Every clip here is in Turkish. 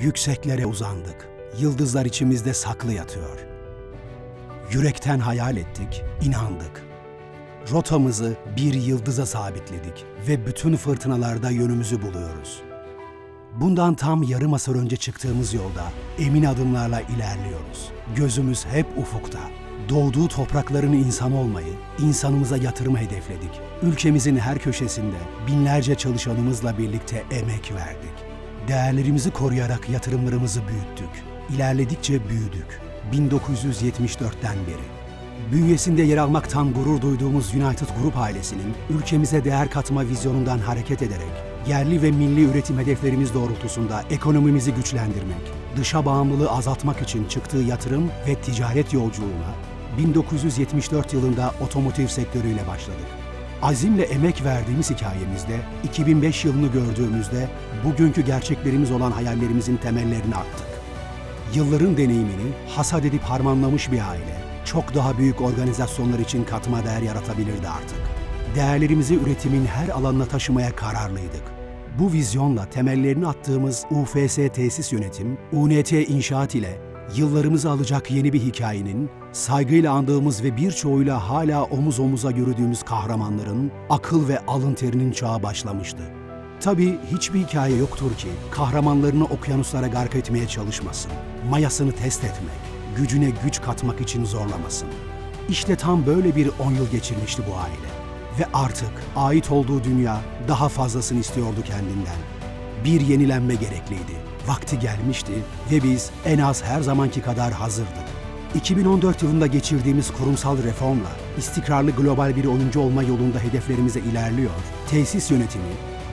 Yükseklere uzandık. Yıldızlar içimizde saklı yatıyor. Yürekten hayal ettik, inandık. Rotamızı bir yıldıza sabitledik ve bütün fırtınalarda yönümüzü buluyoruz. Bundan tam yarım asır önce çıktığımız yolda emin adımlarla ilerliyoruz. Gözümüz hep ufukta. Doğduğu toprakların insan olmayı, insanımıza yatırımı hedefledik. Ülkemizin her köşesinde binlerce çalışanımızla birlikte emek verdik. Değerlerimizi koruyarak yatırımlarımızı büyüttük. İlerledikçe büyüdük. 1974'ten beri. Bünyesinde yer almaktan gurur duyduğumuz United Group ailesinin ülkemize değer katma vizyonundan hareket ederek yerli ve milli üretim hedeflerimiz doğrultusunda ekonomimizi güçlendirmek, dışa bağımlılığı azaltmak için çıktığı yatırım ve ticaret yolculuğuna 1974 yılında otomotiv sektörüyle başladık. Azimle emek verdiğimiz hikayemizde 2005 yılını gördüğümüzde bugünkü gerçeklerimiz olan hayallerimizin temellerini attık. Yılların deneyimini hasat edip harmanlamış bir aile, çok daha büyük organizasyonlar için katma değer yaratabilirdi artık. Değerlerimizi üretimin her alanına taşımaya kararlıydık. Bu vizyonla temellerini attığımız UFS Tesis Yönetim, UNT İnşaat ile yıllarımızı alacak yeni bir hikayenin, saygıyla andığımız ve birçoğuyla hala omuz omuza yürüdüğümüz kahramanların akıl ve alın terinin çağı başlamıştı. Tabii hiçbir hikaye yoktur ki kahramanlarını okyanuslara gark etmeye çalışmasın. Mayasını test etmek, gücüne güç katmak için zorlamasın. İşte tam böyle bir 10 yıl geçirmişti bu aile. Ve artık ait olduğu dünya daha fazlasını istiyordu kendinden. Bir yenilenme gerekliydi. Vakti gelmişti ve biz en az her zamanki kadar hazırdık. 2014 yılında geçirdiğimiz kurumsal reformla istikrarlı global bir oyuncu olma yolunda hedeflerimize ilerliyor. Tesis yönetimi,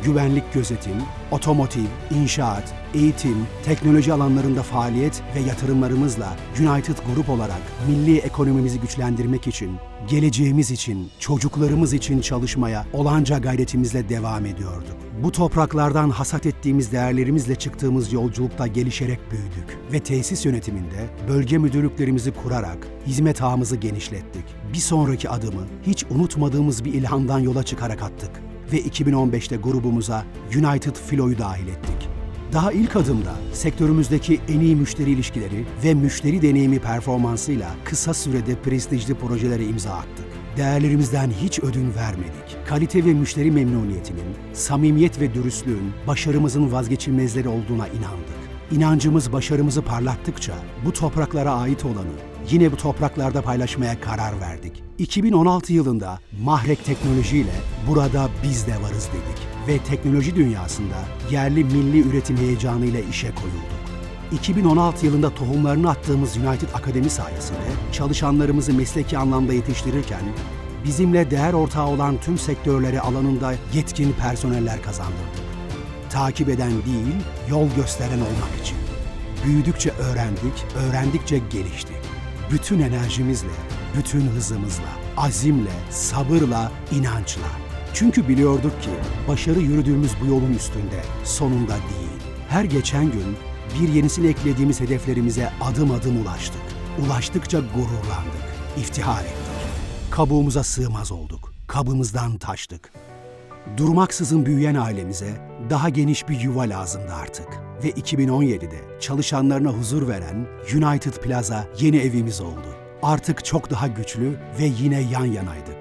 güvenlik gözetim, otomotiv, inşaat, eğitim, teknoloji alanlarında faaliyet ve yatırımlarımızla United Group olarak milli ekonomimizi güçlendirmek için, geleceğimiz için, çocuklarımız için çalışmaya olanca gayretimizle devam ediyorduk. Bu topraklardan hasat ettiğimiz değerlerimizle çıktığımız yolculukta gelişerek büyüdük ve tesis yönetiminde bölge müdürlüklerimizi kurarak hizmet ağımızı genişlettik. Bir sonraki adımı hiç unutmadığımız bir ilhamdan yola çıkarak attık ve 2015'te grubumuza United Filo'yu dahil ettik. Daha ilk adımda sektörümüzdeki en iyi müşteri ilişkileri ve müşteri deneyimi performansıyla kısa sürede prestijli projelere imza attık. Değerlerimizden hiç ödün vermedik. Kalite ve müşteri memnuniyetinin, samimiyet ve dürüstlüğün başarımızın vazgeçilmezleri olduğuna inandık. İnancımız başarımızı parlattıkça bu topraklara ait olanı yine bu topraklarda paylaşmaya karar verdik. 2016 yılında Mahrek Teknoloji ile burada biz de varız dedik ve teknoloji dünyasında yerli milli üretim heyecanıyla işe koyulduk. 2016 yılında tohumlarını attığımız United Akademi sayesinde çalışanlarımızı mesleki anlamda yetiştirirken bizimle değer ortağı olan tüm sektörleri alanında yetkin personeller kazandırdık. Takip eden değil, yol gösteren olmak için. Büyüdükçe öğrendik, öğrendikçe geliştik. Bütün enerjimizle, bütün hızımızla, azimle, sabırla, inançla. Çünkü biliyorduk ki başarı yürüdüğümüz bu yolun üstünde, sonunda değil. Her geçen gün bir yenisini eklediğimiz hedeflerimize adım adım ulaştık. Ulaştıkça gururlandık, iftihar ettik. Kabuğumuza sığmaz olduk, kabımızdan taştık. Durmaksızın büyüyen ailemize daha geniş bir yuva lazımdı artık. Ve 2017'de çalışanlarına huzur veren United Plaza yeni evimiz oldu. Artık çok daha güçlü ve yine yan yanaydık.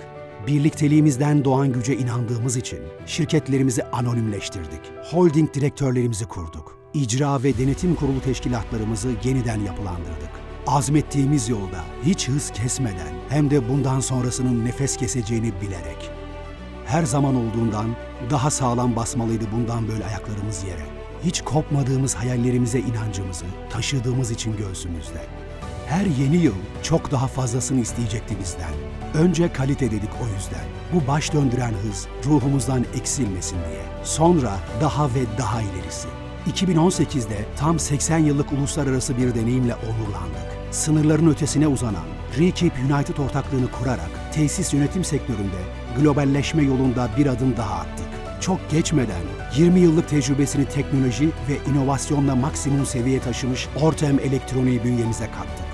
Birlikteliğimizden doğan güce inandığımız için şirketlerimizi anonimleştirdik. Holding direktörlerimizi kurduk. İcra ve denetim kurulu teşkilatlarımızı yeniden yapılandırdık. Azmettiğimiz yolda hiç hız kesmeden hem de bundan sonrasının nefes keseceğini bilerek her zaman olduğundan daha sağlam basmalıydı bundan böyle ayaklarımız yere. Hiç kopmadığımız hayallerimize inancımızı taşıdığımız için göğsümüzde. Her yeni yıl çok daha fazlasını isteyecekti bizden. Önce kalite dedik o yüzden. Bu baş döndüren hız ruhumuzdan eksilmesin diye. Sonra daha ve daha ilerisi. 2018'de tam 80 yıllık uluslararası bir deneyimle onurlandık. Sınırların ötesine uzanan Rekip United ortaklığını kurarak tesis yönetim sektöründe globalleşme yolunda bir adım daha attık. Çok geçmeden 20 yıllık tecrübesini teknoloji ve inovasyonla maksimum seviyeye taşımış Ortem Elektroniği bünyemize kattık.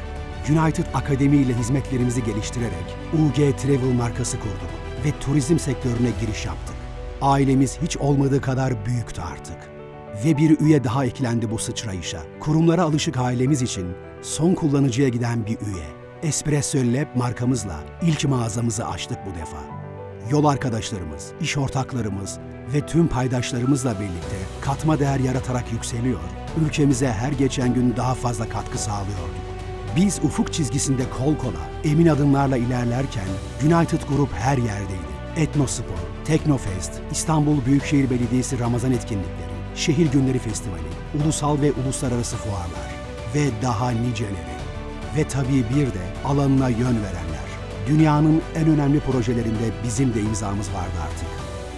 United Akademi ile hizmetlerimizi geliştirerek UG Travel markası kurduk ve turizm sektörüne giriş yaptık. Ailemiz hiç olmadığı kadar büyüktü artık. Ve bir üye daha eklendi bu sıçrayışa. Kurumlara alışık ailemiz için son kullanıcıya giden bir üye. Espresso Lab markamızla ilk mağazamızı açtık bu defa. Yol arkadaşlarımız, iş ortaklarımız ve tüm paydaşlarımızla birlikte katma değer yaratarak yükseliyor, ülkemize her geçen gün daha fazla katkı sağlıyorduk. Biz ufuk çizgisinde kol kola, emin adımlarla ilerlerken United Group her yerdeydi. Etnospor, Teknofest, İstanbul Büyükşehir Belediyesi Ramazan etkinlikleri, Şehir Günleri Festivali, ulusal ve uluslararası fuarlar ve daha niceleri. Ve tabii bir de alanına yön verenler. Dünyanın en önemli projelerinde bizim de imzamız vardı artık.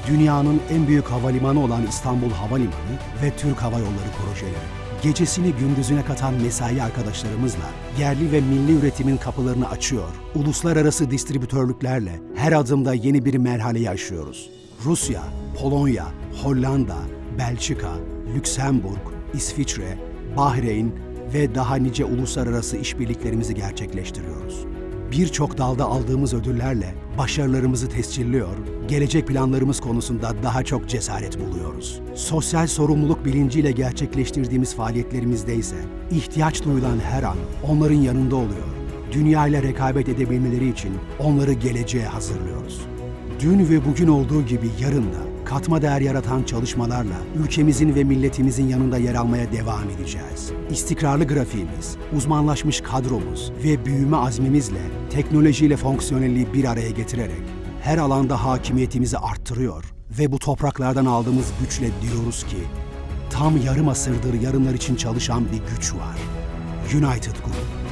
Dünyanın en büyük havalimanı olan İstanbul Havalimanı ve Türk Hava Yolları projeleri. Gecesini gündüzüne katan mesai arkadaşlarımızla yerli ve milli üretimin kapılarını açıyor, uluslararası distribütörlüklerle her adımda yeni bir merhaleyi aşıyoruz. Rusya, Polonya, Hollanda, Belçika, Lüksemburg, İsviçre, Bahreyn ve daha nice uluslararası işbirliklerimizi gerçekleştiriyoruz. Birçok dalda aldığımız ödüllerle başarılarımızı tescilliyor, gelecek planlarımız konusunda daha çok cesaret buluyoruz. Sosyal sorumluluk bilinciyle gerçekleştirdiğimiz faaliyetlerimizde ise ihtiyaç duyulan her an onların yanında oluyor. Dünya ile rekabet edebilmeleri için onları geleceğe hazırlıyoruz. Dün ve bugün olduğu gibi yarın da katma değer yaratan çalışmalarla ülkemizin ve milletimizin yanında yer almaya devam edeceğiz. İstikrarlı grafiğimiz, uzmanlaşmış kadromuz ve büyüme azmimizle teknolojiyle fonksiyonelliği bir araya getirerek her alanda hakimiyetimizi arttırıyor ve bu topraklardan aldığımız güçle diyoruz ki tam yarım asırdır yarınlar için çalışan bir güç var. United Group.